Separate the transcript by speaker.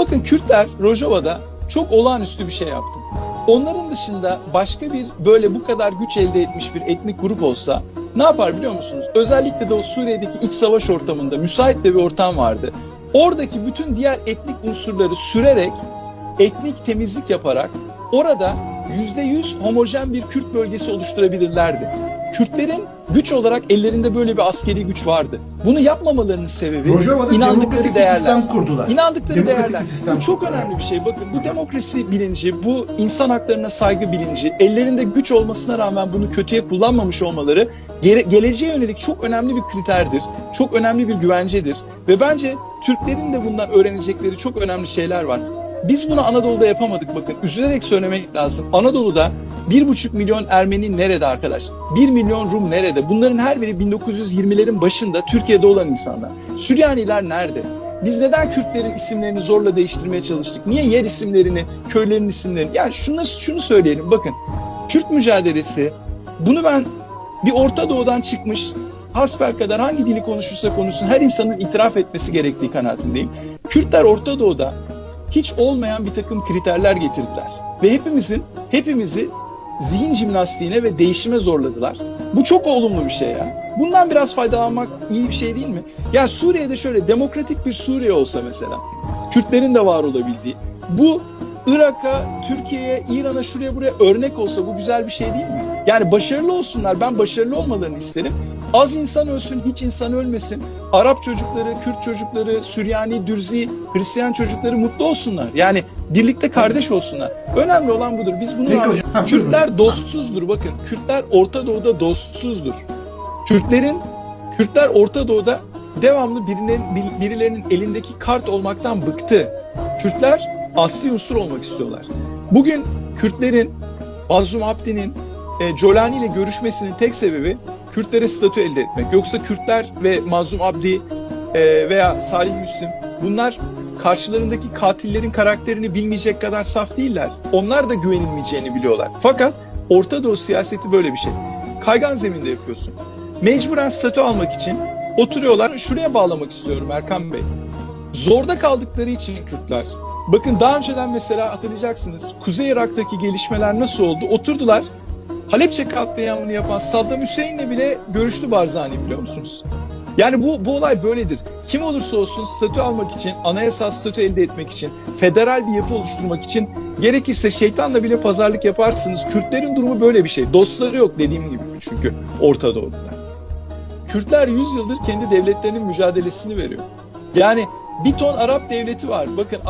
Speaker 1: Bakın Kürtler Rojava'da çok olağanüstü bir şey yaptı. Onların dışında başka bir böyle bu kadar güç elde etmiş bir etnik grup olsa ne yapar biliyor musunuz? Özellikle de o Suriye'deki iç savaş ortamında müsait de bir ortam vardı. Oradaki bütün diğer etnik unsurları sürerek, etnik temizlik yaparak orada yüzde yüz homojen bir Kürt bölgesi oluşturabilirlerdi. Kürtlerin güç olarak ellerinde böyle bir askeri güç vardı. Bunu yapmamalarının sebebi
Speaker 2: Rojava'da
Speaker 1: inandıkları değerler.
Speaker 2: sistem kurdular.
Speaker 1: İnandıkları
Speaker 2: Demokratik
Speaker 1: değerler.
Speaker 2: sistem
Speaker 1: Bu çok
Speaker 2: kurdular.
Speaker 1: önemli bir şey. Bakın bu demokrasi bilinci, bu insan haklarına saygı bilinci, ellerinde güç olmasına rağmen bunu kötüye kullanmamış olmaları gere- geleceğe yönelik çok önemli bir kriterdir. Çok önemli bir güvencedir. Ve bence Türklerin de bundan öğrenecekleri çok önemli şeyler var. Biz bunu Anadolu'da yapamadık bakın. Üzülerek söylemek lazım. Anadolu'da bir buçuk milyon Ermeni nerede arkadaş? Bir milyon Rum nerede? Bunların her biri 1920'lerin başında Türkiye'de olan insanlar. Süryaniler nerede? Biz neden Kürtlerin isimlerini zorla değiştirmeye çalıştık? Niye yer isimlerini, köylerin isimlerini? Yani şunu, şunu söyleyelim bakın. Kürt mücadelesi bunu ben bir Orta Doğu'dan çıkmış hasbelkader hangi dili konuşursa konuşsun her insanın itiraf etmesi gerektiği kanaatindeyim. Kürtler Orta Doğu'da hiç olmayan bir takım kriterler getirdiler. Ve hepimizin, hepimizi zihin jimnastiğine ve değişime zorladılar. Bu çok olumlu bir şey ya. Bundan biraz faydalanmak iyi bir şey değil mi? Ya Suriye'de şöyle demokratik bir Suriye olsa mesela, Kürtlerin de var olabildiği, bu Irak'a, Türkiye'ye, İran'a, şuraya buraya örnek olsa bu güzel bir şey değil mi? Yani başarılı olsunlar, ben başarılı olmalarını isterim. Az insan ölsün, hiç insan ölmesin. Arap çocukları, Kürt çocukları, Süryani, Dürzi, Hristiyan çocukları mutlu olsunlar. Yani birlikte kardeş olsunlar. Önemli olan budur. Biz bunu
Speaker 2: Peki hocam,
Speaker 1: Kürtler dostsuzdur bakın. Kürtler Orta Doğu'da dostsuzdur. Kürtlerin Kürtler Orta Doğu'da devamlı birilerinin, bir- birilerinin elindeki kart olmaktan bıktı. Kürtler asli unsur olmak istiyorlar. Bugün Kürtlerin Mazlum Abdi'nin e, Colani ile görüşmesinin tek sebebi Kürtlere statü elde etmek. Yoksa Kürtler ve Mazlum Abdi e, veya Salih Müslim bunlar karşılarındaki katillerin karakterini bilmeyecek kadar saf değiller. Onlar da güvenilmeyeceğini biliyorlar. Fakat Orta Doğu siyaseti böyle bir şey. Kaygan zeminde yapıyorsun. Mecburen statü almak için oturuyorlar. Şuraya bağlamak istiyorum Erkan Bey. Zorda kaldıkları için Kürtler. Bakın daha önceden mesela hatırlayacaksınız. Kuzey Irak'taki gelişmeler nasıl oldu? Oturdular. Halepçe katliamını yapan Saddam Hüseyin'le bile görüştü Barzani biliyor musunuz? Yani bu, bu olay böyledir. Kim olursa olsun statü almak için, anayasal statü elde etmek için, federal bir yapı oluşturmak için gerekirse şeytanla bile pazarlık yaparsınız. Kürtlerin durumu böyle bir şey. Dostları yok dediğim gibi çünkü Orta Doğu'da. Kürtler 100 yıldır kendi devletlerinin mücadelesini veriyor. Yani bir ton Arap devleti var. Bakın